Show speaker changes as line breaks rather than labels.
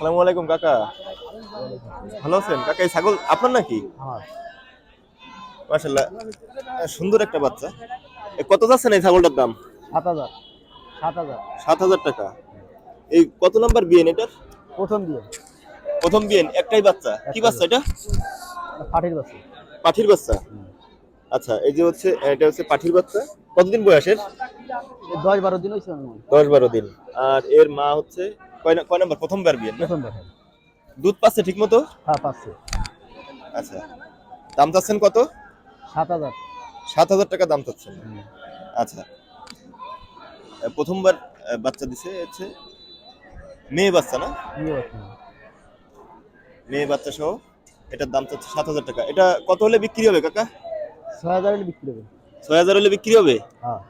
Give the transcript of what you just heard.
আসসালামু আলাইকুম কাকা। ভালো আছেন? কাকা এই ছাগল আপনার নাকি? মাশাল্লাহ সুন্দর একটা বাচ্চা। কত যাচ্ছেন এই ছাগলটার দাম?
সাত হাজার। সাত হাজার।
সাত হাজার টাকা। এই কত নাম্বার বিয়েন এটার?
প্রথম দিয়ে
প্রথম বিয়েন একটাই বাচ্চা। কি বাচ্চা এটা?
ফাটির বাচ্চা।
পাঠির বাচ্চা? আচ্ছা এই যে হচ্ছে এটা হচ্ছে পাঠির বাচ্চা। কতদিন বয়সের?
দশ বারো দিন হয়েছে।
দশ বারো দিন। আর এর মা হচ্ছে কয় কয় নাম্বার? প্রথমবার বিয়েন না?
প্রথম
দুধ পাচ্ছে ঠিক মতো
হ্যাঁ পাচ্ছে।
আচ্ছা। দাম চাচ্ছেন কত?
সাত হাজার।
সাত হাজার টাকা দাম চাচ্ছেন। আচ্ছা। প্রথমবার বাচ্চা দিছে হচ্ছে মেয়ে বাচ্চা না? মেয়ে বাচ্চা সহ এটার দাম চাচ্ছে সাত হাজার টাকা। এটা কত হলে বিক্রি হবে কাকা?
ছয় হাজার হলে বিক্রি হবে।
ছয় হাজার হলে বিক্রি হবে?
হ্যাঁ।